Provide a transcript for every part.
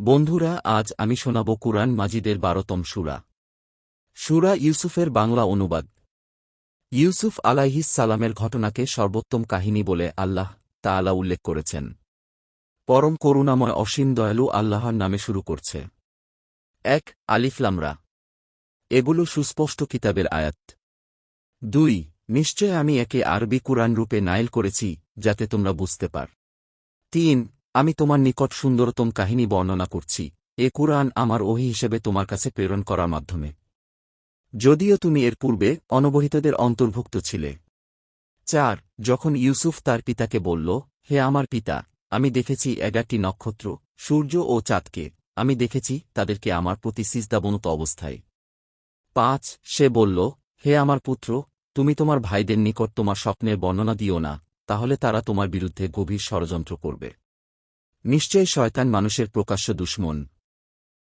বন্ধুরা, আজ আমি শোনাব কুরআন মাজিদের বারোতম সুরা। সুরা ইউসুফের বাংলা অনুবাদ। ইউসুফ আলাইহিস সালামের ঘটনাকে সর্বোত্তম কাহিনী বলে আল্লাহ তাআলা উল্লেখ করেছেন। পরম করুণাময় অসীম দয়ালু আল্লাহর নামে শুরু করছে। এক আলিফলামরা এগুলো সুস্পষ্ট কিতাবের আয়াত। দুই, নিশ্চয় আমি একে আরবি কুরআন রূপে নাইল করেছি, যাতে তোমরা বুঝতে পার। তিন আমি তোমার নিকট সুন্দরতম কাহিনী বর্ণনা করছি। এ কুরআন আমার ওহি হিসেবে তোমার কাছে প্রেরণ করার মাধ্যমে। যদিও তুমি এর পূর্বে অনবহিতদের অন্তর্ভুক্ত ছিলে। চার, যখন ইউসুফ তার পিতাকে বলল, হে আমার পিতা, আমি দেখেছি এগারটি নক্ষত্র, সূর্য ও চাঁদকে। আমি দেখেছি তাদেরকে আমার প্রতি সিজদাবনত অবস্থায়। পাঁচ, সে বলল, হে আমার পুত্র, তুমি তোমার ভাইদের নিকট তোমার স্বপ্নের বর্ণনা দিও না, তাহলে তারা তোমার বিরুদ্ধে গভীর ষড়যন্ত্র করবে। নিশ্চয় শয়তান মানুষের প্রকাশ্য দুশ্মন।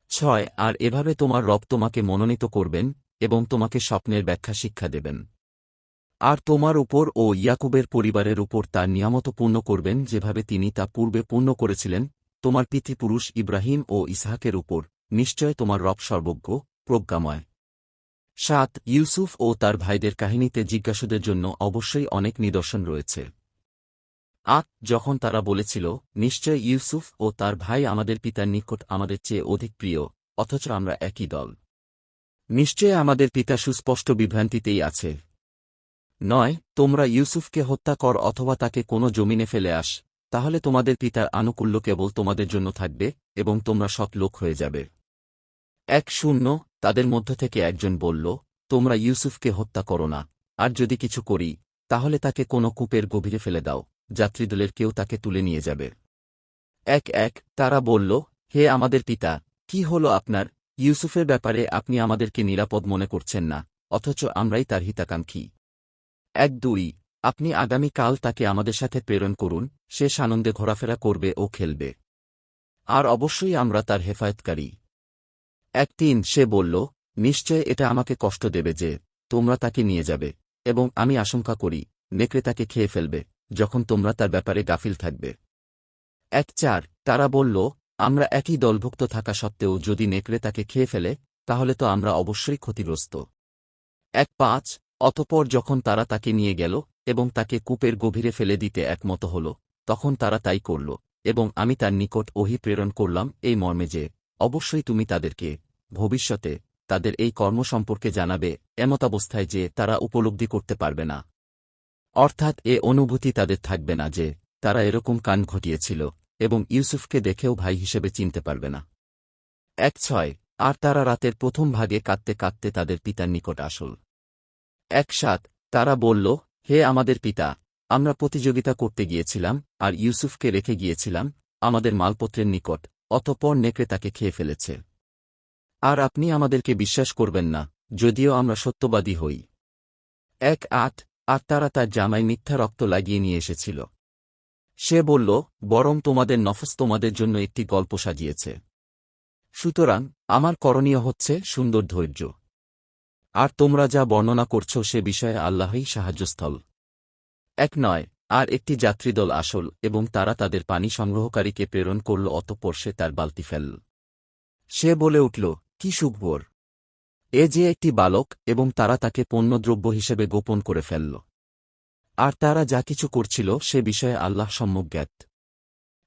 ছয়, আর এভাবে তোমার রব তোমাকে মনোনীত করবেন এবং তোমাকে স্বপ্নের ব্যাখ্যা শিক্ষা দেবেন। আর তোমার উপর ও ইয়াকুবের পরিবারের উপর তার নিয়ামত পূর্ণ করবেন যেভাবে তিনি তা পূর্বে পূর্ণ করেছিলেন, তোমার পিতৃপুরুষ ইব্রাহিম ও ইসহাকের উপর। নিশ্চয় তোমার রব সর্বজ্ঞ, প্রজ্ঞাময়। সাত, ইউসুফ ও তার ভাইদের কাহিনীতে জিজ্ঞাসুদের জন্য অবশ্যই অনেক নিদর্শন রয়েছে। আট যখন তারা বলেছিল, নিশ্চয় ইউসুফ ও তার ভাই আমাদের পিতার নিকট আমাদের চেয়ে অধিক প্রিয়, অথচ আমরা একই দল। নিশ্চয় আমাদের পিতা সুস্পষ্ট বিভ্রান্তিতেই আছে। নয়, তোমরা ইউসুফকে হত্যা কর অথবা তাকে কোনো জমিনে ফেলে আস, তাহলে তোমাদের পিতার আনুকূল্য কেবল তোমাদের জন্য থাকবে এবং তোমরা সৎ লোক হয়ে যাবে। এক শূন্য, তাদের মধ্য থেকে একজন বলল, তোমরা ইউসুফকে হত্যা করো না, আর যদি কিছু করি, তাহলে তাকে কোনো কূপের গভীরে ফেলে দাও। যাত্রীদলের কেউ তাকে তুলে নিয়ে যাবে। এক এক তারা বলল, হে আমাদের পিতা, কি হল আপনার? ইউসুফের ব্যাপারে আপনি আমাদেরকে নিরাপদ মনে করছেন না, অথচ আমরাই তার হিতাকাঙ্ক্ষী। এক দুই, আপনি আগামীকাল তাকে আমাদের সাথে প্রেরণ করুন, সে সানন্দে ঘোরাফেরা করবে ও খেলবে। আর অবশ্যই আমরা তার হেফায়তকারী এক তিন, সে বলল, নিশ্চয় এটা আমাকে কষ্ট দেবে যে তোমরা তাকে নিয়ে যাবে এবং আমি আশঙ্কা করি, নেকড়ে তাকে খেয়ে ফেলবে। যখন তোমরা তার ব্যাপারে গাফিল থাকবে। এক চার, তারা বলল, আমরা একই দলভুক্ত থাকা সত্ত্বেও যদি নেকড়ে তাকে খেয়ে ফেলে, তাহলে তো আমরা অবশ্যই ক্ষতিগ্রস্ত। এক পাঁচ, অতপর যখন তারা তাকে নিয়ে গেল এবং তাকে কূপের গভীরে ফেলে দিতে একমত হল, তখন তারা তাই করল, এবং আমি তার নিকট ওহি প্রেরণ করলাম এই মর্মে যে, অবশ্যই তুমি তাদেরকে, ভবিষ্যতে, তাদের এই কর্ম সম্পর্কে জানাবে, এমতাবস্থায় যে তারা উপলব্ধি করতে পারবে না। অর্থাৎ এ অনুভূতি তাদের থাকবে না যে, তারা এরকম কান ঘটিয়েছিল, এবং ইউসুফকে দেখেও ভাই হিসেবে চিনতে পারবে না। এক ছয়, আর তারা রাতের প্রথম ভাগে কাঁদতে কাঁদতে তাদের পিতার নিকট আসল। এক সাত, তারা বলল, হে আমাদের পিতা, আমরা প্রতিযোগিতা করতে গিয়েছিলাম, আর ইউসুফকে রেখে গিয়েছিলাম, আমাদের মালপত্রের নিকট, অতপর নেকড়ে তাকে খেয়ে ফেলেছে। আর আপনি আমাদেরকে বিশ্বাস করবেন না, যদিও আমরা সত্যবাদী হই। এক আট আর তারা তার জামাই মিথ্যা রক্ত লাগিয়ে নিয়ে এসেছিল। সে বলল, বরং তোমাদের নফস তোমাদের জন্য একটি গল্প সাজিয়েছে। সুতরাং, আমার করণীয় হচ্ছে সুন্দর ধৈর্য। আর তোমরা যা বর্ণনা করছ সে বিষয়ে আল্লাহই সাহায্যস্থল। এক নয়, আর একটি যাত্রীদল আসল এবং তারা তাদের পানি সংগ্রহকারীকে প্রেরণ করল অতঃপর সে তার বালতি ফেলল। সে বলে উঠল, কি সুখবর! এ যে একটি বালক এবং তারা তাকে পণ্যদ্রব্য হিসেবে গোপন করে ফেলল। আর তারা যা কিছু করছিল সে বিষয়ে আল্লাহ সম্যক জ্ঞাত।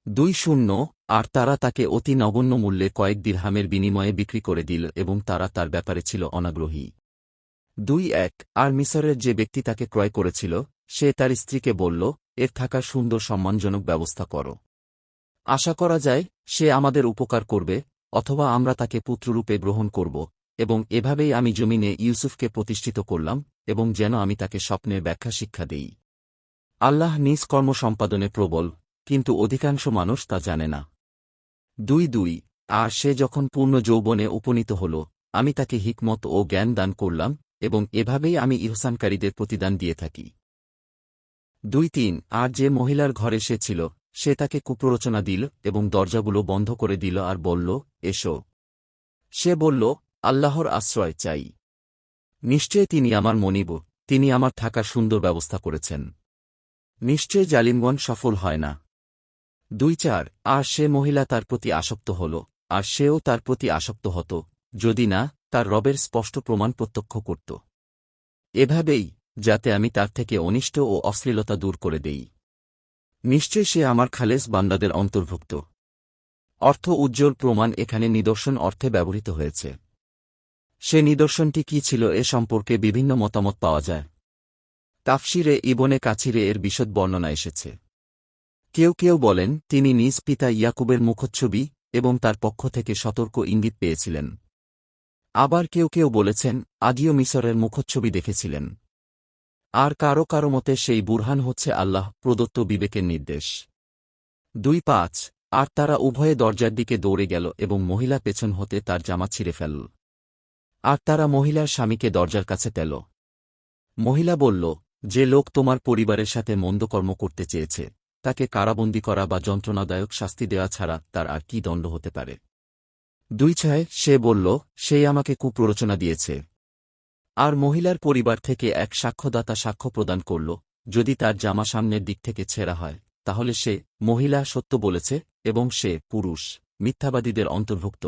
দুই শূন্য, আর তারা তাকে অতি নগণ্য মূল্যে কয়েক দিরহামের বিনিময়ে বিক্রি করে দিল এবং তারা তার ব্যাপারে ছিল অনাগ্রহী। দুই এক, আর মিসরের যে ব্যক্তি তাকে ক্রয় করেছিল, সে তার স্ত্রীকে বলল, এর থাকার সুন্দর সম্মানজনক ব্যবস্থা করো। আশা করা যায়, সে আমাদের উপকার করবে, অথবা আমরা তাকে পুত্ররূপে গ্রহণ করব এবং এভাবেই আমি জমিনে ইউসুফকে প্রতিষ্ঠিত করলাম এবং যেন আমি তাকে স্বপ্নের ব্যাখ্যা শিক্ষা দেই। আল্লাহ নিজ কর্ম সম্পাদনে প্রবল, কিন্তু অধিকাংশ মানুষ তা জানে না। দুই দুই, আর সে যখন পূর্ণ যৌবনে উপনীত হল, আমি তাকে হিকমত ও জ্ঞান দান করলাম এবং এভাবেই আমি ইহসানকারীদের প্রতিদান দিয়ে থাকি। দুই তিন, আর যে মহিলার ঘরে সে ছিল, সে তাকে কুপ্ররোচনা দিল এবং দরজাগুলো বন্ধ করে দিল আর বলল, এসো। সে বলল আল্লাহর আশ্রয় চাই। নিশ্চয় তিনি আমার মনিব, তিনি আমার থাকার সুন্দর ব্যবস্থা করেছেন। নিশ্চয় জালিমগণ সফল হয় না। দুই চার, আর সে মহিলা তার প্রতি আসক্ত হল, আর সেও তার প্রতি আসক্ত হতো, যদি না, তার রবের স্পষ্ট প্রমাণ প্রত্যক্ষ করত। এভাবেই, যাতে আমি তার থেকে অনিষ্ট ও অশ্লীলতা দূর করে দেই। নিশ্চয় সে আমার খালেস বান্দাদের অন্তর্ভুক্ত। অর্থ উজ্জ্বল প্রমাণ এখানে নিদর্শন অর্থে ব্যবহৃত হয়েছে। সে নিদর্শনটি কি ছিল এ সম্পর্কে বিভিন্ন মতামত পাওয়া যায়। তাফসিরে ইবনে কাছিরে এর বিশদ বর্ণনা এসেছে। কেউ কেউ বলেন, তিনি নিজ পিতা ইয়াকুবের মুখচ্ছবি এবং তার পক্ষ থেকে সতর্ক ইঙ্গিত পেয়েছিলেন। আবার কেউ কেউ বলেছেন আগীয় মিসরের মুখচ্ছবি দেখেছিলেন। আর কারও কারও মতে সেই বুরহান হচ্ছে আল্লাহ প্রদত্ত বিবেকের নির্দেশ। দুই পাঁচ, আর তারা উভয়ে দরজার দিকে দৌড়ে গেল এবং মহিলা পেছন হতে তার জামা ছিঁড়ে ফেলল। আর তারা মহিলার স্বামীকে দরজার কাছে তেল মহিলা বলল, যে লোক তোমার পরিবারের সাথে মন্দকর্ম করতে চেয়েছে, তাকে কারাবন্দী করা বা যন্ত্রণাদায়ক শাস্তি দেওয়া ছাড়া তার আর কি দণ্ড হতে পারে? দুই ছয়, সে বলল, সেই আমাকে কুপ্ররোচনা দিয়েছে। আর মহিলার পরিবার থেকে এক সাক্ষ্যদাতা সাক্ষ্য প্রদান করল, যদি তার জামা সামনের দিক থেকে ছেঁড়া হয়, তাহলে সে মহিলা সত্য বলেছে এবং সে পুরুষ, মিথ্যাবাদীদের অন্তর্ভুক্ত।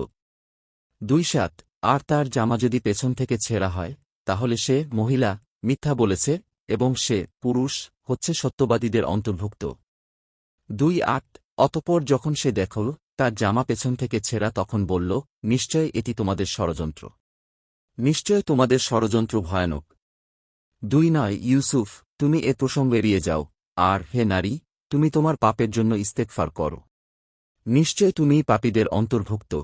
দুই সাত আর তার জামা যদি পেছন থেকে ছেঁড়া হয়, তাহলে সে মহিলা মিথ্যা বলেছে এবং সে পুরুষ হচ্ছে সত্যবাদীদের অন্তর্ভুক্ত। দুই আট, অতপর যখন সে দেখল তার জামা পেছন থেকে ছেঁড়া, তখন বলল, নিশ্চয় এটি তোমাদের ষড়যন্ত্র। নিশ্চয় তোমাদের ষড়যন্ত্র ভয়ানক। দুই নয়, ইউসুফ, তুমি এ প্রসঙ্গ এড়িয়ে যাও। আর হে নারী, তুমি তোমার পাপের জন্য ইস্তেকফার করো। নিশ্চয় তুমি পাপীদের অন্তর্ভুক্ত।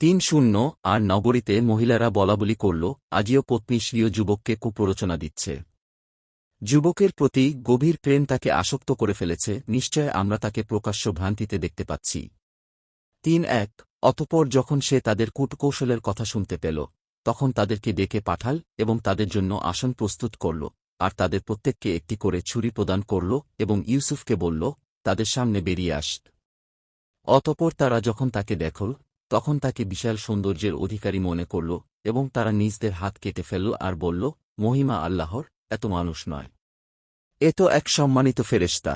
তিন শূন্য আর নগরীতে মহিলারা বলাবলি করল, আজিও পত্নী স্বীয় যুবককে কুপ্ররোচনা দিচ্ছে। যুবকের প্রতি গভীর প্রেম তাকে আসক্ত করে ফেলেছে, নিশ্চয় আমরা তাকে প্রকাশ্য ভ্রান্তিতে দেখতে পাচ্ছি। তিন এক, অতপর যখন সে তাদের কূটকৌশলের কথা শুনতে পেল, তখন তাদেরকে ডেকে পাঠাল এবং তাদের জন্য আসন প্রস্তুত করল, আর তাদের প্রত্যেককে একটি করে ছুরি প্রদান করল এবং ইউসুফকে বলল, তাদের সামনে বেরিয়ে আস। অতপর তারা যখন তাকে দেখল তখন তাকে বিশাল সৌন্দর্যের অধিকারী মনে করল এবং তারা নিজদের হাত কেটে ফেলল আর বলল, মহিমা আল্লাহর, এত মানুষ নয়। এ তো এক সম্মানিত ফেরেস্তা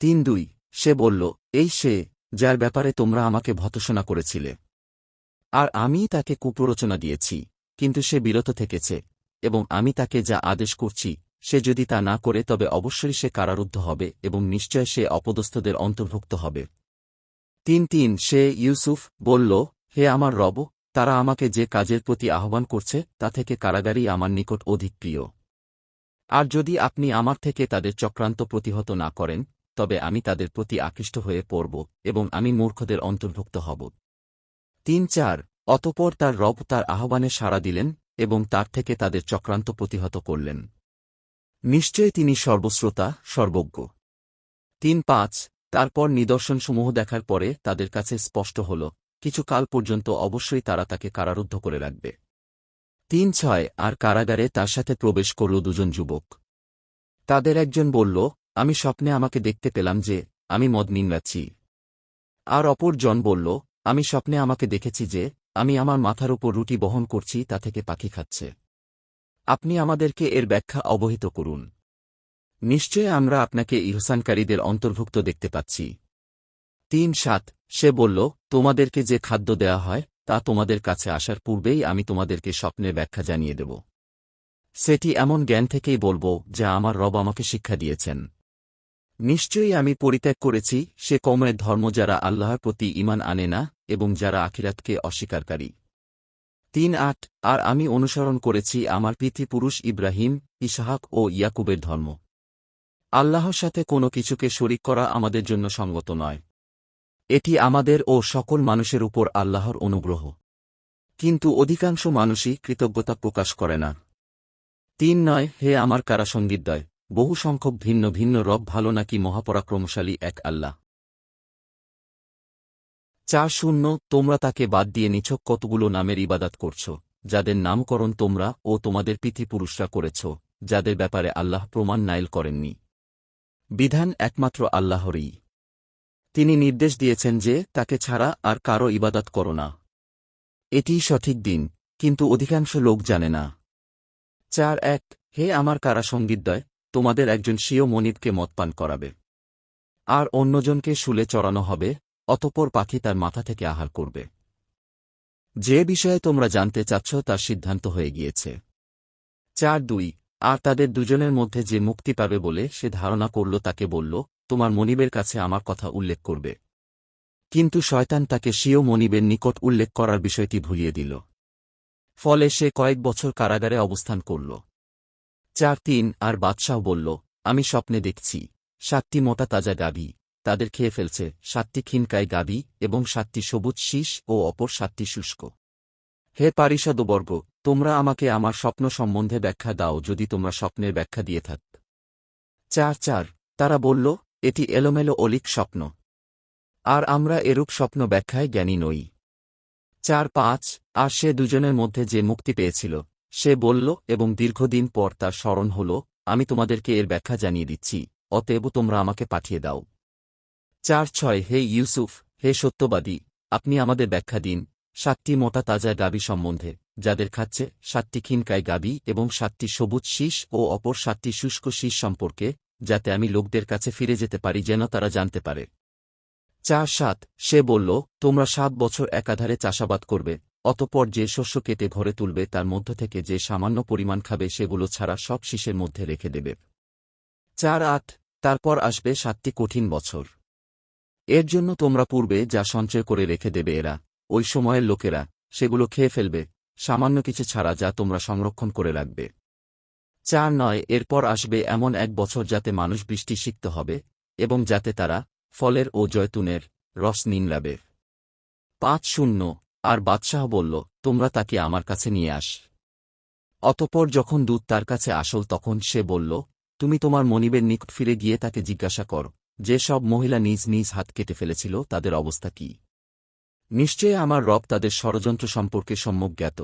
তিন দুই, সে বলল, এই সে, যার ব্যাপারে তোমরা আমাকে ভতসনা করেছিলে। আর আমি তাকে কুপ্ররোচনা দিয়েছি, কিন্তু সে বিরত থেকেছে, এবং আমি তাকে যা আদেশ করছি, সে যদি তা না করে তবে অবশ্যই সে কারারুদ্ধ হবে এবং নিশ্চয় সে অপদস্থদের অন্তর্ভুক্ত হবে। তিন তিন, সে ইউসুফ বলল, হে আমার রব, তারা আমাকে যে কাজের প্রতি আহ্বান করছে, তা থেকে কারাগারই আমার নিকট অধিক প্রিয়। আর যদি আপনি আমার থেকে তাদের চক্রান্ত প্রতিহত না করেন, তবে আমি তাদের প্রতি আকৃষ্ট হয়ে পড়ব এবং আমি মূর্খদের অন্তর্ভুক্ত হব। তিন চার, অতপর তার রব তার আহ্বানে সাড়া দিলেন এবং তার থেকে তাদের চক্রান্ত প্রতিহত করলেন। নিশ্চয় তিনি সর্বশ্রোতা, সর্বজ্ঞ। তিন পাঁচ তারপর নিদর্শনসমূহ দেখার পরে তাদের কাছে স্পষ্ট হল, কিছু কাল পর্যন্ত অবশ্যই তারা তাকে কারারুদ্ধ করে রাখবে। তিন ছয়, আর কারাগারে তার সাথে প্রবেশ করল দুজন যুবক। তাদের একজন বলল, আমি স্বপ্নে আমাকে দেখতে পেলাম যে, আমি মদ নিন্নাচ্ছি আর অপর জন বলল, আমি স্বপ্নে আমাকে দেখেছি যে, আমি আমার মাথার উপর রুটি বহন করছি, তা থেকে পাখি খাচ্ছে। আপনি আমাদেরকে এর ব্যাখ্যা অবহিত করুন। নিশ্চয় আমরা আপনাকে ইহসানকারীদের অন্তর্ভুক্ত দেখতে পাচ্ছি। তিন সাত, সে বলল, তোমাদেরকে যে খাদ্য দেয়া হয়, তা তোমাদের কাছে আসার পূর্বেই আমি তোমাদেরকে স্বপ্নের ব্যাখ্যা জানিয়ে দেব। সেটি এমন জ্ঞান থেকেই বলব, যা আমার রব আমাকে শিক্ষা দিয়েছেন। নিশ্চয়ই আমি পরিত্যাগ করেছি, সে কমের ধর্ম যারা আল্লাহর প্রতি ইমান আনে না, এবং যারা আখিরাতকে অস্বীকারী। তিন আট, আর আমি অনুসরণ করেছি আমার পিতৃপুরুষ ইব্রাহিম, ইসাহাক ও ইয়াকুবের ধর্ম। আল্লাহর সাথে কোনো কিছুকে শরিক করা আমাদের জন্য সঙ্গত নয়। এটি আমাদের ও সকল মানুষের উপর আল্লাহর অনুগ্রহ। কিন্তু অধিকাংশ মানুষই কৃতজ্ঞতা প্রকাশ করে না। তিন নয়, হে আমার কারা সঙ্গীতদয় বহু সংখ্যক ভিন্ন ভিন্ন রব ভালো নাকি মহাপরাক্রমশালী এক আল্লাহ? চার শূন্য, তোমরা তাকে বাদ দিয়ে নিছক কতগুলো নামের ইবাদাত করছ, যাদের নামকরণ তোমরা ও তোমাদের পিতৃপুরুষরা করেছ, যাদের ব্যাপারে আল্লাহ প্রমাণ নাইল করেননি। বিধান একমাত্র আল্লাহরই। তিনি নির্দেশ দিয়েছেন যে তাকে ছাড়া আর কারও ইবাদত করো না। এটিই সঠিক দিন, কিন্তু অধিকাংশ লোক জানে না। চার এক, হে আমার কারা সঙ্গীতদয় তোমাদের একজন স্বীয় মনিবকে মতপান করাবে। আর অন্যজনকে শুলে চড়ানো হবে, অতপর পাখি তার মাথা থেকে আহার করবে। যে বিষয়ে তোমরা জানতে চাচ্ছ তার সিদ্ধান্ত হয়ে গিয়েছে। চার দুই আর তাদের দুজনের মধ্যে যে মুক্তি পাবে বলে সে ধারণা করল তাকে বলল, তোমার মনিবের কাছে আমার কথা উল্লেখ করবে। কিন্তু শয়তান তাকে স্বীয় মনিবের নিকট উল্লেখ করার বিষয়টি ভুলিয়ে দিল। ফলে সে কয়েক বছর কারাগারে অবস্থান করল। চার তিন আর বাদশাহ বলল, আমি স্বপ্নে দেখছি, সাতটি মোটা তাজা গাভী, তাদের খেয়ে ফেলছে, সাতটি খিনকায় গাভী এবং সাতটি সবুজ শীষ ও অপর সাতটি শুষ্ক। হে পারিষদবর্গ, তোমরা আমাকে আমার স্বপ্ন সম্বন্ধে ব্যাখ্যা দাও যদি তোমরা স্বপ্নের ব্যাখ্যা দিয়ে থাক। চার চার, তারা বলল, এটি এলোমেলো অলিক স্বপ্ন। আর আমরা এরূপ স্বপ্ন ব্যাখ্যায় জ্ঞানী নই। চার পাঁচ, আর সে দুজনের মধ্যে যে মুক্তি পেয়েছিল, সে বলল, এবং দীর্ঘদিন পর তার স্মরণ হল, আমি তোমাদেরকে এর ব্যাখ্যা জানিয়ে দিচ্ছি, অতএব তোমরা আমাকে পাঠিয়ে দাও। চার ছয়, হে ইউসুফ, হে সত্যবাদী, আপনি আমাদের ব্যাখ্যা দিন সাতটি মোটা তাজা গাবি সম্বন্ধে, যাদের খাচ্ছে সাতটি খিনকায় গাবি এবং সাতটি সবুজ শীষ ও অপর সাতটি শুষ্ক শীষ সম্পর্কে, যাতে আমি লোকদের কাছে ফিরে যেতে পারি যেন তারা জানতে পারে। চার সাত, সে বলল, তোমরা সাত বছর একাধারে চাষাবাদ করবে, অতপর যে শস্য কেটে ঘরে তুলবে তার মধ্য থেকে যে সামান্য পরিমাণ খাবে সেগুলো ছাড়া সব শীষের মধ্যে রেখে দেবে। চার আট, তারপর আসবে সাতটি কঠিন বছর। এর জন্য তোমরা পূর্বে যা সঞ্চয় করে রেখে দেবে এরা ওই সময়ের লোকেরা সেগুলো খেয়ে ফেলবে, সামান্য কিছু ছাড়া যা তোমরা সংরক্ষণ করে রাখবে। চার নয়, এরপর আসবে এমন এক বছর যাতে মানুষ বৃষ্টি শিখতে হবে এবং যাতে তারা ফলের ও জয়তুনের রস নিনলাবে পাঁচ শূন্য, আর বাদশাহ বলল, তোমরা তাকে আমার কাছে নিয়ে আস। অতপর যখন দূত তার কাছে আসল, তখন সে বলল, তুমি তোমার মনিবের নিকট ফিরে গিয়ে তাকে জিজ্ঞাসা কর, যে সব মহিলা নিজ নিজ হাত কেটে ফেলেছিল, তাদের অবস্থা কি? নিশ্চয়ই আমার রব তাদের ষড়যন্ত্র সম্পর্কে সম্যক জ্ঞাত।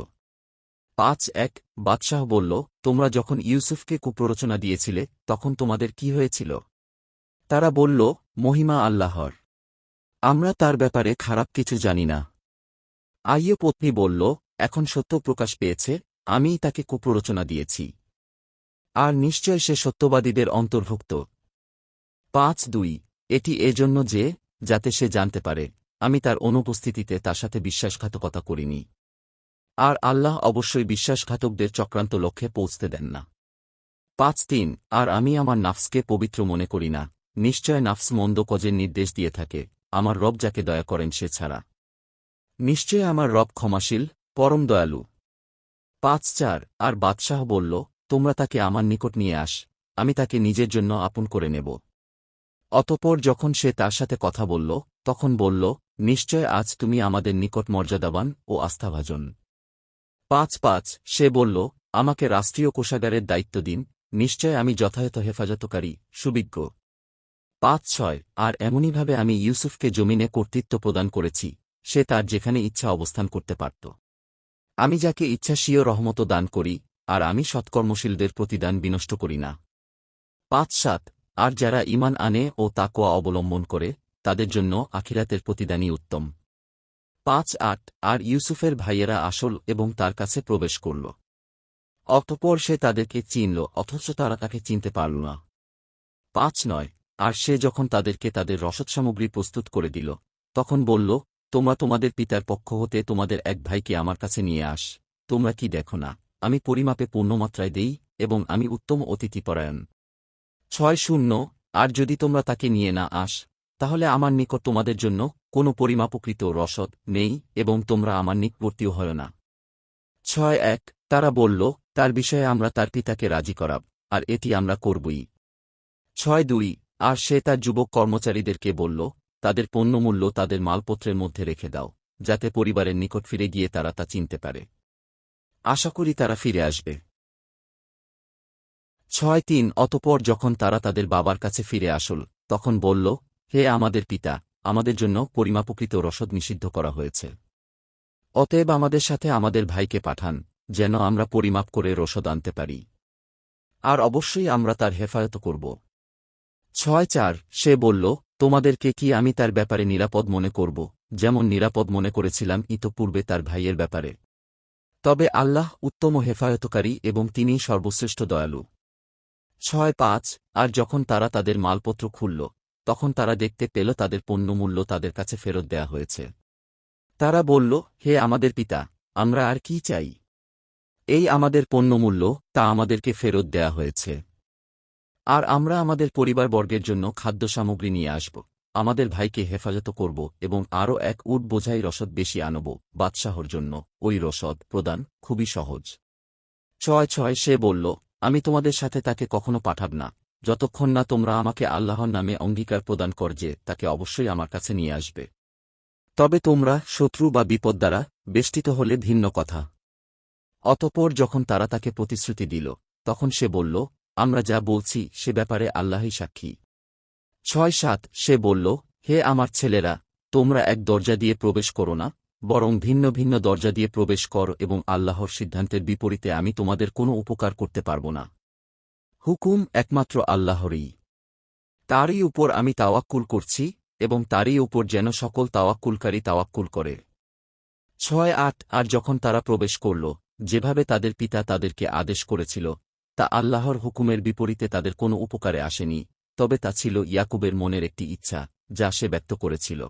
পাঁচ এক, বাদশাহ বলল, তোমরা যখন ইউসুফকে কুপ্ররোচনা দিয়েছিলে, তখন তোমাদের কি হয়েছিল? তারা বলল, মহিমা আল্লাহর। আমরা তার ব্যাপারে খারাপ কিছু জানি না। আইয় পত্নী বলল, এখন সত্য প্রকাশ পেয়েছে, আমিই তাকে কুপ্ররোচনা দিয়েছি। আর নিশ্চয় সে সত্যবাদীদের অন্তর্ভুক্ত। পাঁচ দুই, এটি এজন্য যে, যাতে সে জানতে পারে। আমি তার অনুপস্থিতিতে তার সাথে বিশ্বাসঘাতকতা করিনি। আর আল্লাহ অবশ্যই বিশ্বাসঘাতকদের চক্রান্ত লক্ষ্যে পৌঁছতে দেন না। পাঁচ তিন, আর আমি আমার নাফসকে পবিত্র মনে করি না। নিশ্চয় নাফস মন্দ কজের নির্দেশ দিয়ে থাকে। আমার রব যাকে দয়া করেন সে ছাড়া। নিশ্চয় আমার রব ক্ষমাশীল, পরম দয়ালু। পাঁচ চার, আর বাদশাহ বলল, তোমরা তাকে আমার নিকট নিয়ে আস। আমি তাকে নিজের জন্য আপন করে নেব। অতপর যখন সে তার সাথে কথা বলল, তখন বলল নিশ্চয় আজ তুমি আমাদের নিকট মর্যাদাবান ও আস্থাভাজন। পাঁচ পাঁচ, সে বলল, আমাকে রাষ্ট্রীয় কোষাগারের দায়িত্ব দিন, নিশ্চয় আমি যথাযথ হেফাজতকারী, সুবিজ্ঞ। পাঁচ ছয়, আর এমনইভাবে আমি ইউসুফকে জমিনে কর্তৃত্ব প্রদান করেছি, সে তার যেখানে ইচ্ছা অবস্থান করতে পারত। আমি যাকে ইচ্ছা স্বীয় রহমত দান করি, আর আমি সৎকর্মশীলদের প্রতিদান বিনষ্ট করি না। পাঁচ সাত, আর যারা ইমান আনে ও তাকোয়া অবলম্বন করে তাদের জন্য আখিরাতের প্রতিদানই উত্তম। পাঁচ আট, আর ইউসুফের ভাইয়েরা আসল এবং তার কাছে প্রবেশ করল। অতপর সে তাদেরকে চিনল, অথচ তারা তাকে চিনতে পারল না। পাঁচ নয়, আর সে যখন তাদেরকে তাদের রসদ সামগ্রী প্রস্তুত করে দিল, তখন বলল, তোমরা তোমাদের পিতার পক্ষ হতে তোমাদের এক ভাইকে আমার কাছে নিয়ে আস। তোমরা কি দেখো না, আমি পরিমাপে পূর্ণমাত্রায় দেই এবং আমি উত্তম অতিথিপরায়ণ। ছয় শূন্য, আর যদি তোমরা তাকে নিয়ে না আস তাহলে আমার নিকট তোমাদের জন্য কোনো পরিমাপকৃত রসদ নেই এবং তোমরা আমার নিকটবর্তীও হয় না। ছয় এক, তারা বলল, তার বিষয়ে আমরা তার পিতাকে রাজি করাব, আর এটি আমরা করবই। ছয় দুই, আর সে তার যুবক কর্মচারীদেরকে বলল, তাদের পণ্যমূল্য তাদের মালপত্রের মধ্যে রেখে দাও, যাতে পরিবারের নিকট ফিরে গিয়ে তারা তা চিনতে পারে। আশা করি তারা ফিরে আসবে। ছয় তিন, অতপর যখন তারা তাদের বাবার কাছে ফিরে আসল, তখন বলল হে আমাদের পিতা, আমাদের জন্য পরিমাপকৃত রসদ নিষিদ্ধ করা হয়েছে। অতএব আমাদের সাথে আমাদের ভাইকে পাঠান, যেন আমরা পরিমাপ করে রসদ আনতে পারি। আর অবশ্যই আমরা তার হেফায়ত করব। ছয় চার, সে বলল, তোমাদেরকে কি আমি তার ব্যাপারে নিরাপদ মনে করব, যেমন নিরাপদ মনে করেছিলাম ইতপূর্বে তার ভাইয়ের ব্যাপারে। তবে আল্লাহ উত্তম হেফায়তকারী এবং তিনিই সর্বশ্রেষ্ঠ দয়ালু। ছয় পাঁচ, আর যখন তারা তাদের মালপত্র খুলল তখন তারা দেখতে পেল তাদের পণ্যমূল্য তাদের কাছে ফেরত দেয়া হয়েছে। তারা বলল, হে আমাদের পিতা, আমরা আর কি চাই? এই আমাদের পণ্যমূল্য, তা আমাদেরকে ফেরত দেয়া হয়েছে। আর আমরা আমাদের পরিবারবর্গের জন্য খাদ্য সামগ্রী নিয়ে আসব। আমাদের ভাইকে হেফাজত করব এবং আরও এক উট বোঝাই রসদ বেশি আনব, বাদশাহর জন্য। ওই রসদ প্রদান খুবই সহজ। ছয় ছয় সে বলল, আমি তোমাদের সাথে তাকে কখনো পাঠাব না। যতক্ষণ না তোমরা আমাকে আল্লাহর নামে অঙ্গীকার প্রদান কর যে, তাকে অবশ্যই আমার কাছে নিয়ে আসবে। তবে তোমরা শত্রু বা বিপদ দ্বারা বেষ্টিত হলে ভিন্ন কথা। অতপর যখন তারা তাকে প্রতিশ্রুতি দিল, তখন সে বলল, আমরা যা বলছি, সে ব্যাপারে আল্লাহই সাক্ষী। ছয় সাত, সে বলল, হে আমার ছেলেরা, তোমরা এক দরজা দিয়ে প্রবেশ করো না, বরং ভিন্ন ভিন্ন দরজা দিয়ে প্রবেশ কর এবং আল্লাহর সিদ্ধান্তের বিপরীতে আমি তোমাদের কোনো উপকার করতে পারব না। হুকুম একমাত্র আল্লাহরই। তারই উপর আমি তাওয়াক্কুল করছি এবং তারই উপর যেন সকল তাওয়াক্কুলকারী তাওয়াক্কুল করে। ছয় আট, আর যখন তারা প্রবেশ করল, যেভাবে তাদের পিতা তাদেরকে আদেশ করেছিল, তা আল্লাহর হুকুমের বিপরীতে তাদের কোনো উপকারে আসেনি, তবে তা ছিল ইয়াকুবের মনের একটি ইচ্ছা, যা সে ব্যক্ত করেছিল।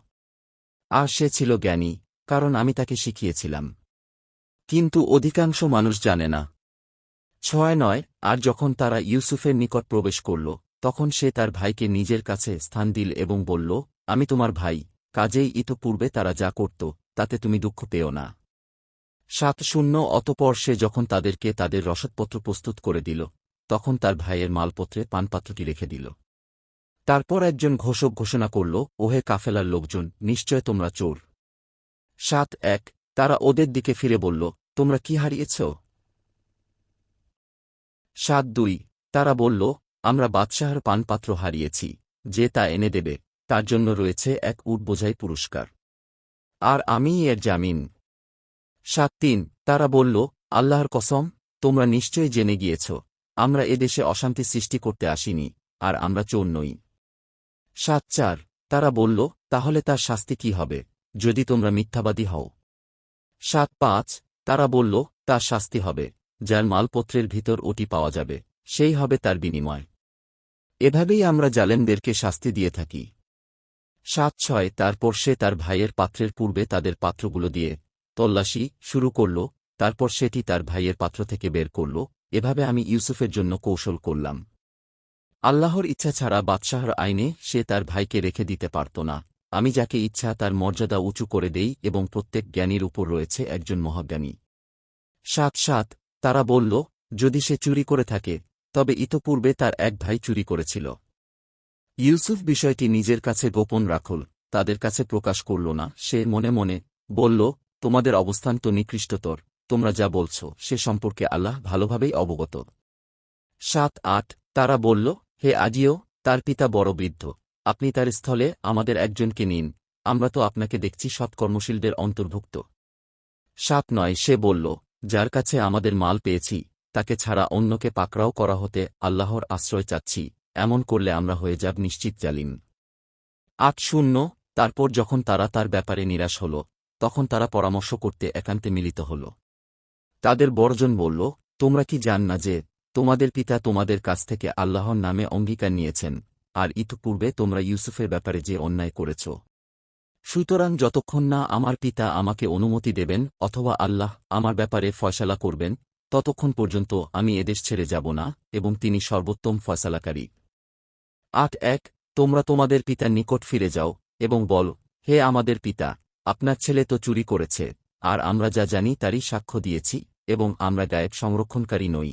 আর সে ছিল জ্ঞানী, কারণ আমি তাকে শিখিয়েছিলাম। কিন্তু অধিকাংশ মানুষ জানে না ছয় নয়, আর যখন তারা ইউসুফের নিকট প্রবেশ করল, তখন সে তার ভাইকে নিজের কাছে স্থান দিল এবং বলল, আমি তোমার ভাই, কাজেই ইতপূর্বে তারা যা করত, তাতে তুমি দুঃখ পেও না। সাত শূন্য, অতপর সে যখন তাদেরকে তাদের রসদপত্র প্রস্তুত করে দিল, তখন তার ভাইয়ের মালপত্রে পানপাত্রটি রেখে দিল। তারপর একজন ঘোষক ঘোষণা করল, ওহে কাফেলার লোকজন, নিশ্চয় তোমরা চোর। সাত এক, তারা ওদের দিকে ফিরে বলল, তোমরা কি হারিয়েছ? সাত দুই। তারা বলল, আমরা বাদশাহর পানপাত্র হারিয়েছি, যে তা এনে দেবে, তার জন্য রয়েছে এক উট বোঝাই পুরস্কার। আর আমি এর জামিন। সাত তিন। তারা বলল, আল্লাহর কসম, তোমরা নিশ্চয় জেনে গিয়েছ, আমরা এদেশে অশান্তি সৃষ্টি করতে আসিনি, আর আমরা চোর নই। সাত চার। তারা বলল, তাহলে তার শাস্তি কি হবে, যদি তোমরা মিথ্যাবাদী হও? সাত পাঁচ। তারা বলল, তার শাস্তি হবে। যার মালপত্রের ভিতর ওটি পাওয়া যাবে, সেই হবে তার বিনিময়। এভাবেই আমরা জালেমদেরকে শাস্তি দিয়ে থাকি। সাত ছয়, তারপর সে তার ভাইয়ের পাত্রের পূর্বে তাদের পাত্রগুলো দিয়ে তল্লাশি শুরু করল, তারপর সেটি তার ভাইয়ের পাত্র থেকে বের করল, এভাবে আমি ইউসুফের জন্য কৌশল করলাম। আল্লাহর ইচ্ছা ছাড়া বাদশাহর আইনে সে তার ভাইকে রেখে দিতে পারত না। আমি যাকে ইচ্ছা তার মর্যাদা উঁচু করে দেই এবং প্রত্যেক জ্ঞানীর উপর রয়েছে একজন মহাজ্ঞানী। সাত সাত তারা বলল, যদি সে চুরি করে থাকে, তবে ইতপূর্বে তার এক ভাই চুরি করেছিল। ইউসুফ বিষয়টি নিজের কাছে গোপন রাখল, তাদের কাছে প্রকাশ করল না। সে মনে মনে বলল, তোমাদের অবস্থান তো নিকৃষ্টতর, তোমরা যা বলছ, সে সম্পর্কে আল্লাহ ভালোভাবেই অবগত। সাত আট, তারা বলল, হে আজিও, তার পিতা বড় বৃদ্ধ, আপনি তার স্থলে আমাদের একজনকে নিন, আমরা তো আপনাকে দেখছি সৎকর্মশীলদের অন্তর্ভুক্ত। সাত নয়, সে বলল যার কাছে আমাদের মাল পেয়েছি, তাকে ছাড়া অন্যকে পাকড়াও করা হতে আল্লাহর আশ্রয় চাচ্ছি, এমন করলে আমরা হয়ে যাব নিশ্চিত জালিম। আট শূন্য, তারপর যখন তারা তার ব্যাপারে নিরাশ হল, তখন তারা পরামর্শ করতে একান্তে মিলিত হল। তাদের বর্জন বলল, তোমরা কি জান না যে, তোমাদের পিতা তোমাদের কাছ থেকে আল্লাহর নামে অঙ্গীকার নিয়েছেন, আর ইতপূর্বে তোমরা ইউসুফের ব্যাপারে যে অন্যায় করেছ সুতরাং যতক্ষণ না আমার পিতা আমাকে অনুমতি দেবেন অথবা আল্লাহ আমার ব্যাপারে ফয়সালা করবেন, ততক্ষণ পর্যন্ত আমি এদেশ ছেড়ে যাব না এবং তিনি সর্বোত্তম ফয়সালাকারী। আট এক, তোমরা তোমাদের পিতার নিকট ফিরে যাও এবং বল, হে আমাদের পিতা, আপনার ছেলে তো চুরি করেছে, আর আমরা যা জানি তারই সাক্ষ্য দিয়েছি এবং আমরা গায়েব সংরক্ষণকারী নই।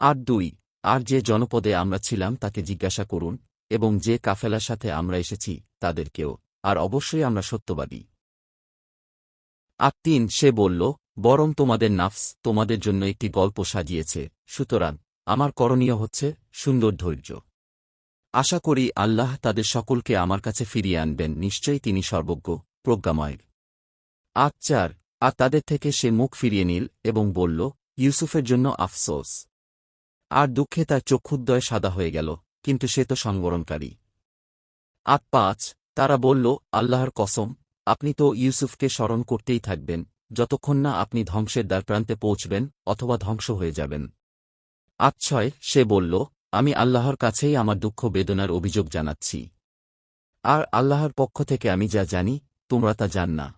আট দুই, আর যে জনপদে আমরা ছিলাম তাকে জিজ্ঞাসা করুন এবং যে কাফেলার সাথে আমরা এসেছি তাদেরকেও। আর অবশ্যই আমরা সত্যবাদী। আট তিন, সে বলল, বরং তোমাদের নাফস তোমাদের জন্য একটি গল্প সাজিয়েছে, সুতরাং আমার করণীয় হচ্ছে সুন্দর ধৈর্য। আশা করি আল্লাহ তাদের সকলকে আমার কাছে ফিরিয়ে আনবেন, নিশ্চয়ই তিনি সর্বজ্ঞ, প্রজ্ঞাময়। আট চার, আর তাদের থেকে সে মুখ ফিরিয়ে নিল এবং বলল, ইউসুফের জন্য আফসোস। আর দুঃখে তার চক্ষুদ্দয় সাদা হয়ে গেল, কিন্তু সে তো সংবরণকারী। আট পাঁচ তারা বলল, আল্লাহর কসম, আপনি তো ইউসুফকে স্মরণ করতেই থাকবেন, যতক্ষণ না আপনি ধ্বংসের দ্বারপ্রান্তে পৌঁছবেন অথবা ধ্বংস হয়ে যাবেন। আচ্ছয়, সে বলল, আমি আল্লাহর কাছেই আমার দুঃখ বেদনার অভিযোগ জানাচ্ছি। আর আল্লাহর পক্ষ থেকে আমি যা জানি, তোমরা তা জান না।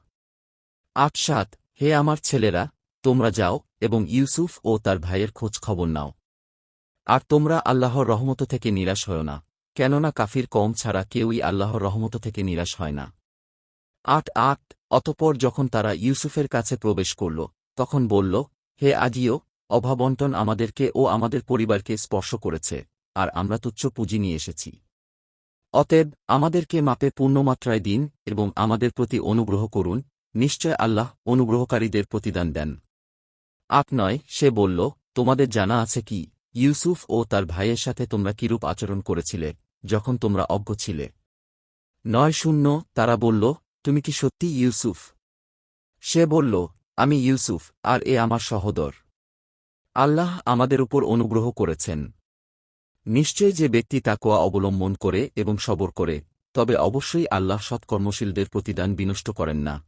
আট সাত, হে আমার ছেলেরা, তোমরা যাও এবং ইউসুফ ও তার ভাইয়ের খোঁজ খবর নাও। আর তোমরা আল্লাহর রহমত থেকে নিরাশ হও না। কেননা কাফির কম ছাড়া কেউই আল্লাহর রহমত থেকে নিরাশ হয় না। আট আট, অতপর যখন তারা ইউসুফের কাছে প্রবেশ করল, তখন বলল, হে আজিও অভাবন্টন আমাদেরকে ও আমাদের পরিবারকে স্পর্শ করেছে, আর আমরা তুচ্ছ পুঁজি নিয়ে এসেছি। অতএব আমাদেরকে মাপে পূর্ণমাত্রায় দিন এবং আমাদের প্রতি অনুগ্রহ করুন, নিশ্চয় আল্লাহ অনুগ্রহকারীদের প্রতিদান দেন। আট নয়, সে বলল, তোমাদের জানা আছে কি? ইউসুফ ও তার ভাইয়ের সাথে তোমরা কিরূপ আচরণ করেছিলে, যখন তোমরা অজ্ঞ ছিলে? নয় শূন্য, তারা বলল, তুমি কি সত্যি ইউসুফ? সে বলল, আমি ইউসুফ, আর এ আমার সহদর। আল্লাহ আমাদের উপর অনুগ্রহ করেছেন। নিশ্চয় যে ব্যক্তি তাকোয়া অবলম্বন করে এবং সবর করে, তবে অবশ্যই আল্লাহ সৎকর্মশীলদের প্রতিদান বিনষ্ট করেন না।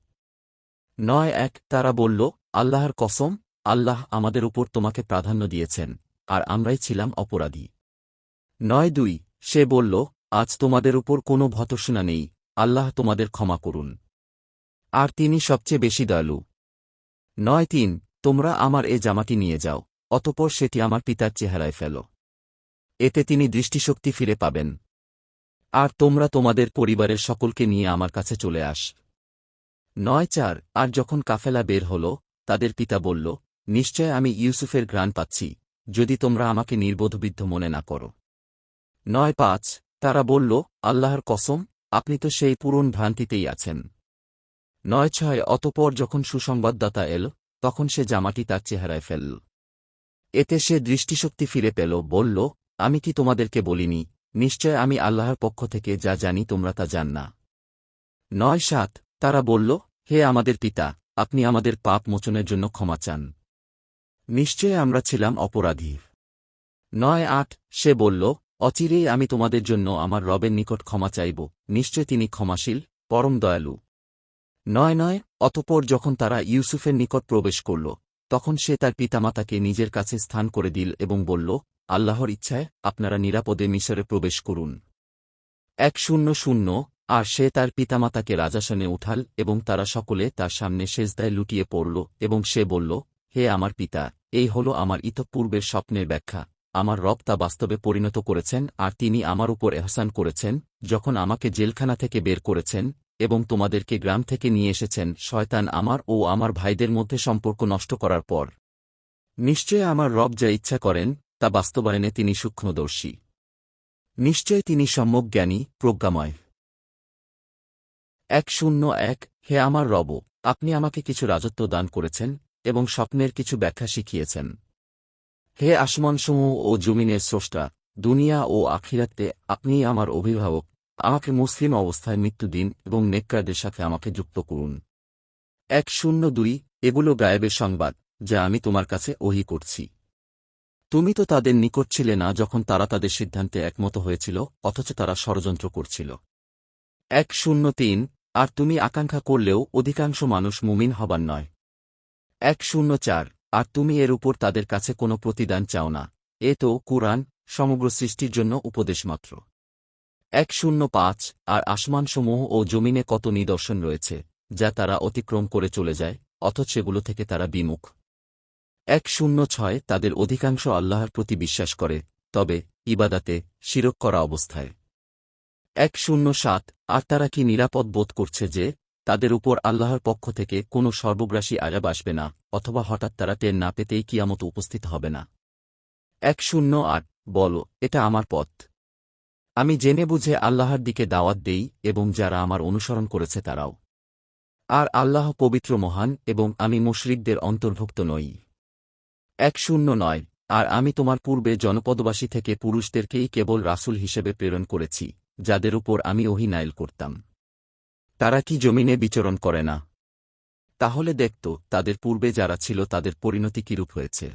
নয় এক, তারা বলল, আল্লাহর কসম, আল্লাহ আমাদের উপর তোমাকে প্রাধান্য দিয়েছেন। আর আমরাই ছিলাম অপরাধী। নয় দুই, সে বলল, আজ তোমাদের উপর কোনো ভতসূনা নেই, আল্লাহ তোমাদের ক্ষমা করুন। আর তিনি সবচেয়ে বেশি দয়ালু। নয় তিন, তোমরা আমার এ জামাটি নিয়ে যাও, অতপর সেটি আমার পিতার চেহারায় ফেল। এতে তিনি দৃষ্টিশক্তি ফিরে পাবেন। আর তোমরা তোমাদের পরিবারের সকলকে নিয়ে আমার কাছে চলে আস। নয় চার, আর যখন কাফেলা বের হল, তাদের পিতা বলল, নিশ্চয় আমি ইউসুফের ঘ্রাণ পাচ্ছি যদি তোমরা আমাকে নির্বোধবিদ্ধ মনে না করো। নয় পাঁচ, তারা বলল, আল্লাহর কসম, আপনি তো সেই পুরন ভ্রান্তিতেই আছেন। নয় ছয়, অতপর যখন সুসংবাদদাতা এল, তখন সে জামাটি তার চেহারায় ফেলল। এতে সে দৃষ্টিশক্তি ফিরে পেল, বলল, আমি কি তোমাদেরকে বলিনি? নিশ্চয় আমি আল্লাহর পক্ষ থেকে যা জানি তোমরা তা জান না। নয় সাত, তারা বলল, হে আমাদের পিতা, আপনি আমাদের পাপ মোচনের জন্য ক্ষমা চান। নিশ্চয় আমরা ছিলাম অপরাধী। নয় আট, সে বলল অচিরেই আমি তোমাদের জন্য আমার রবের নিকট ক্ষমা চাইব, নিশ্চয় তিনি ক্ষমাশীল, পরম দয়ালু। নয় নয়, অতপর যখন তারা ইউসুফের নিকট প্রবেশ করল, তখন সে তার পিতামাতাকে নিজের কাছে স্থান করে দিল এবং বলল, আল্লাহর ইচ্ছায় আপনারা নিরাপদে মিশরে প্রবেশ করুন। এক শূন্য শূন্য, আর সে তার পিতামাতাকে রাজাসনে উঠাল এবং তারা সকলে তার সামনে সেজদায় লুটিয়ে পড়ল এবং সে বলল হে আমার পিতা, এই হল আমার ইতপূর্বের স্বপ্নের ব্যাখ্যা। আমার রব তা বাস্তবে পরিণত করেছেন, আর তিনি আমার উপর এহসান করেছেন, যখন আমাকে জেলখানা থেকে বের করেছেন, এবং তোমাদেরকে গ্রাম থেকে নিয়ে এসেছেন, শয়তান আমার ও আমার ভাইদের মধ্যে সম্পর্ক নষ্ট করার পর। নিশ্চয় আমার রব যা ইচ্ছা করেন, তা বাস্তবায়নে তিনি সূক্ষ্মদর্শী। নিশ্চয় তিনি সম্যক জ্ঞানী, প্রজ্ঞাময়। এক শূন্য এক, হে আমার রব, আপনি আমাকে কিছু রাজত্ব দান করেছেন এবং স্বপ্নের কিছু ব্যাখ্যা শিখিয়েছেন। হে আসমানসমূহ ও জমিনের স্রষ্টা, দুনিয়া ও আখিরাতে আপনি আমার অভিভাবক, আমাকে মুসলিম অবস্থায় মৃত্যু দিন এবং নেককারদের সাথে আমাকে যুক্ত করুন। এক শূন্য দুই, এগুলো গায়েবের সংবাদ, যা আমি তোমার কাছে ওহি করছি। তুমি তো তাদের নিকট ছিলে না যখন তারা তাদের সিদ্ধান্তে একমত হয়েছিল, অথচ তারা ষড়যন্ত্র করছিল। এক শূন্য তিন, আর তুমি আকাঙ্ক্ষা করলেও অধিকাংশ মানুষ মুমিন হবার নয়। এক শূন্য চার, আর তুমি এর উপর তাদের কাছে কোনো প্রতিদান চাও না। এ তো কুরআন, সমগ্র সৃষ্টির জন্য উপদেশমাত্র। এক শূন্য পাঁচ, আর আসমানসমূহ ও জমিনে কত নিদর্শন রয়েছে, যা তারা অতিক্রম করে চলে যায়, অথচ সেগুলো থেকে তারা বিমুখ। এক শূন্য ছয়, তাদের অধিকাংশ আল্লাহর প্রতি বিশ্বাস করে, তবে ইবাদাতে শিরক করা অবস্থায়। এক শূন্য সাত, আর তারা কি নিরাপদ বোধ করছে যে তাদের উপর আল্লাহর পক্ষ থেকে কোনো সর্বগ্রাসী আজাব আসবে না, অথবা হঠাৎ তারা টের না পেতেই কিয়ামত উপস্থিত হবে না। এক শূন্য আট, বল, এটা আমার পথ। আমি জেনে বুঝে আল্লাহর দিকে দাওয়াত দেই এবং যারা আমার অনুসরণ করেছে তারাও। আর আল্লাহ পবিত্র মহান এবং আমি মুশরিকদের অন্তর্ভুক্ত নই। এক শূন্য নয়, আর আমি তোমার পূর্বে জনপদবাসী থেকে পুরুষদেরকেই কেবল রাসূল হিসেবে প্রেরণ করেছি, যাদের উপর আমি অহিনায়ল করতাম। তারা কি জমিনে বিচরণ করে না? তাহলে দেখত, তাদের পূর্বে যারা ছিল তাদের পরিণতি কিরূপ হয়েছে।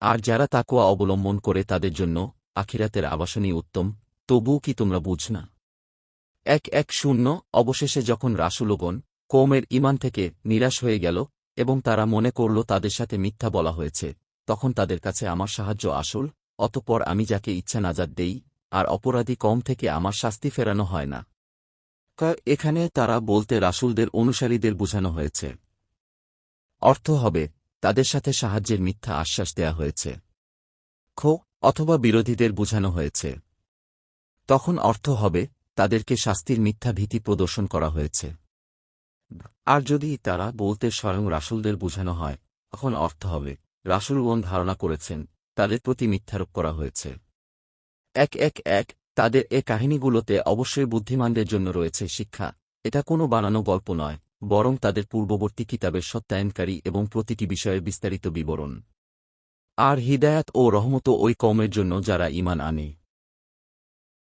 আর যারা তাকোয়া অবলম্বন করে তাদের জন্য আখিরাতের আবাসনী উত্তম, তবুও কি তোমরা বুঝ না? এক এক শূন্য, অবশেষে যখন রাসুলগণ কৌমের ইমান থেকে নিরাশ হয়ে গেল এবং তারা মনে করল তাদের সাথে মিথ্যা বলা হয়েছে, তখন তাদের কাছে আমার সাহায্য আসল, অতপর আমি যাকে ইচ্ছা নাজাদ দেই, আর অপরাধী কম থেকে আমার শাস্তি ফেরানো হয় না। এখানে তারা বলতে রাসূলদের অনুসারীদের বোঝানো হয়েছে। অর্থ হবে, তাদের সাথে সাহায্যের মিথ্যা আশ্বাস দেয়া হয়েছে। খো, অথবা বিরোধীদের বোঝানো হয়েছে। তখন অর্থ হবে, তাদেরকে শাস্তির মিথ্যা ভীতি প্রদর্শন করা হয়েছে। আর যদি তারা বলতে স্বয়ং রাসুলদের বোঝানো হয়, তখন অর্থ হবে, রাসূলগণ ধারণা করেছেন, তাদের প্রতি মিথ্যারোপ করা হয়েছে। এক এক এক তাদের এ কাহিনীগুলোতে অবশ্যই বুদ্ধিমানদের জন্য রয়েছে শিক্ষা। এটা কোনো বানানো গল্প নয়, বরং তাদের পূর্ববর্তী কিতাবের সত্যায়নকারী এবং প্রতিটি বিষয়ে বিস্তারিত বিবরণ। আর হিদায়াত ও রহমত ওই কমের জন্য যারা ইমান আনে।